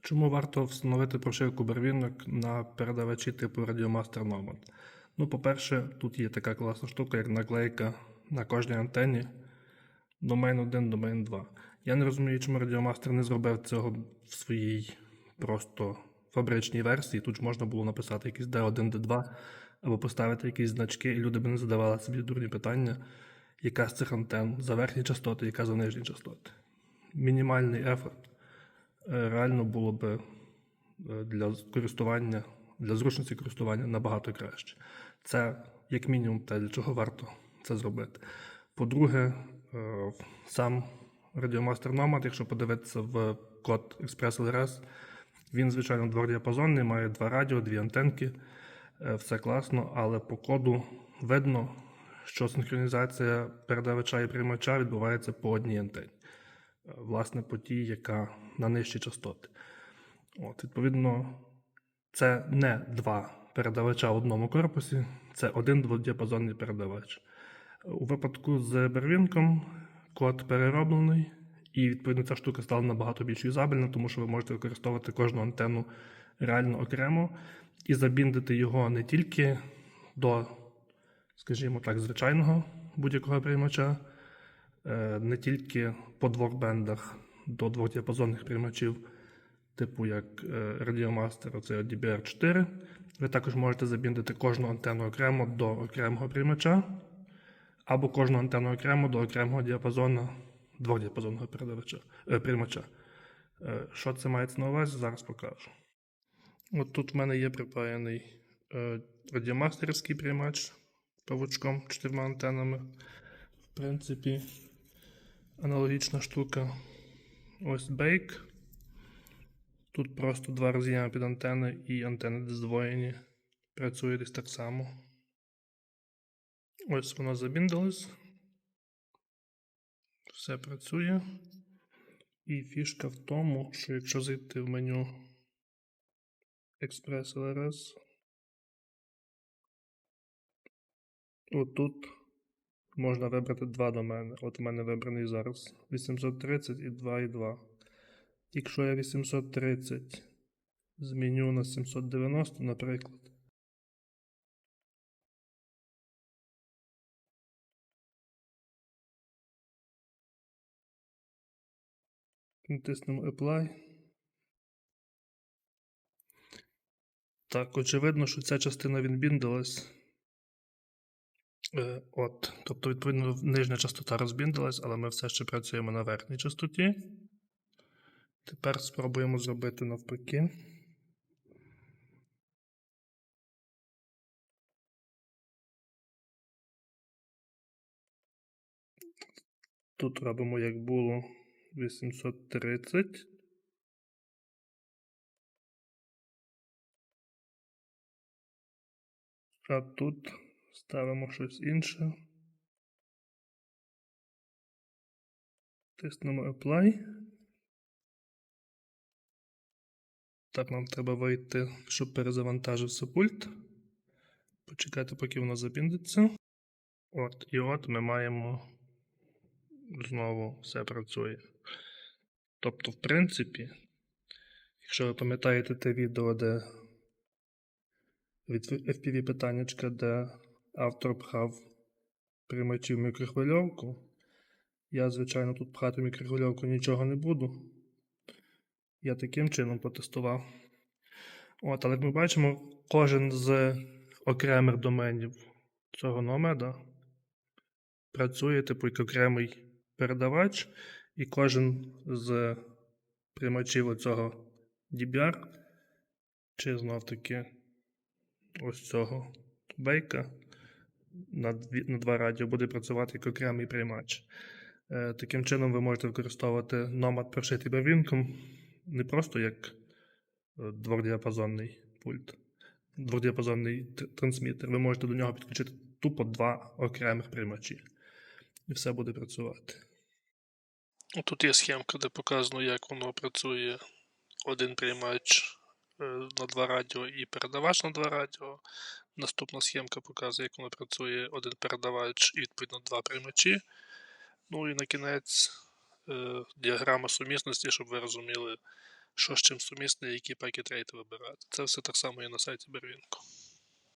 Чому варто встановити прошивку барвінок на передавачі типу Radiomaster Nomad? Ну, по-перше, тут є така класна штука, як наклейка на кожній антенні домен 1, домен 2. Я не розумію, чому Radiomaster не зробив цього в своїй просто фабричній версії. Тут ж можна було написати якийсь D1, D2 або поставити якісь значки, і люди б не задавали собі дурні питання, яка з цих антенн за верхні частоти, яка за нижні частоти. Мінімальний ефорт реально було би е, для користування, для зручності користування набагато краще. Це як мінімум те, для чого варто це зробити. По-друге, е, сам Radiomaster Nomad, якщо подивитися в код Express LRS, він, звичайно, двохдіапазонний, має два радіо, дві антенки, е, все класно, але по коду видно, що синхронізація передавача і приймача відбувається по одній антені. Власне, по тій, яка на нижчі частоти. От, відповідно, це не два передавача в одному корпусі, це один дводіапазонний передавач. У випадку з Бервінком код перероблений, і відповідно ця штука стала набагато більш юзабельна, тому що ви можете використовувати кожну антенну реально окремо і забіндити його не тільки до, скажімо так, звичайного будь-якого приймача, не тільки по двох бендах до двохдіапазонних приймачів, типу як е, Radiomaster, оце DBR4. Ви також можете забіндити кожну антенну окремо до окремого приймача, або кожну антенну окремо до окремого діапазону двохдіапазонного е, приймача. Е, що це мається на увазі, зараз покажу. От тут в мене є припаяний е, радіомастерівський приймач павучком чотирма антеннами. В принципі, аналогічна штука. Ось бейк. Тут просто два роз'єми під антени і антени здвоєні. Працює десь так само. Ось воно забіндилось. Все працює. І фішка в тому, що якщо зайти в меню Express LRS, отут можна вибрати два домени. От у мене вибраний зараз 830 і 2,2. Якщо я 830 зміню на 790, наприклад. Натиснемо Apply. Так, очевидно, що ця частина відбіндилась. Е, от, тобто, відповідно, нижня частота розбіндилась, але ми все ще працюємо на верхній частоті. Тепер спробуємо зробити навпаки. Тут робимо, як було 830. А тут ставимо щось інше. Тиснемо Apply. Так, нам треба вийти, щоб перезавантажився пульт. Почекати, поки воно забіндиться. От, і от ми маємо знову все працює. Тобто, в принципі, якщо ви пам'ятаєте те відео, де від FPV питаннячка, де автор пхав приймачі в мікрохвильовку, я, звичайно, тут пхати мікрохвильовку нічого не буду. Я таким чином потестував. От, але як ми бачимо, кожен з окремих доменів цього номеда працює типу як окремий передавач, і кожен з приймачів оцього DBR, чи знов таки ось цього бейка на, на два радіо буде працювати як окремий приймач. Е, таким чином ви можете використовувати номад прошитий бавінком не просто як е, двохдіапазонний пульт, двохдіапазонний трансмітер. Ви можете до нього підключити тупо два окремих приймачі. І все буде працювати. Тут є схемка, де показано, як воно працює один приймач на два радіо і передавач на два радіо. Наступна схемка показує, як воно працює один передавач і відповідно два приймачі. Ну і на кінець е, діаграма сумісності, щоб ви розуміли, що з чим сумісне, які пакет рейти вибирати. Це все так само і на сайті Бервінку.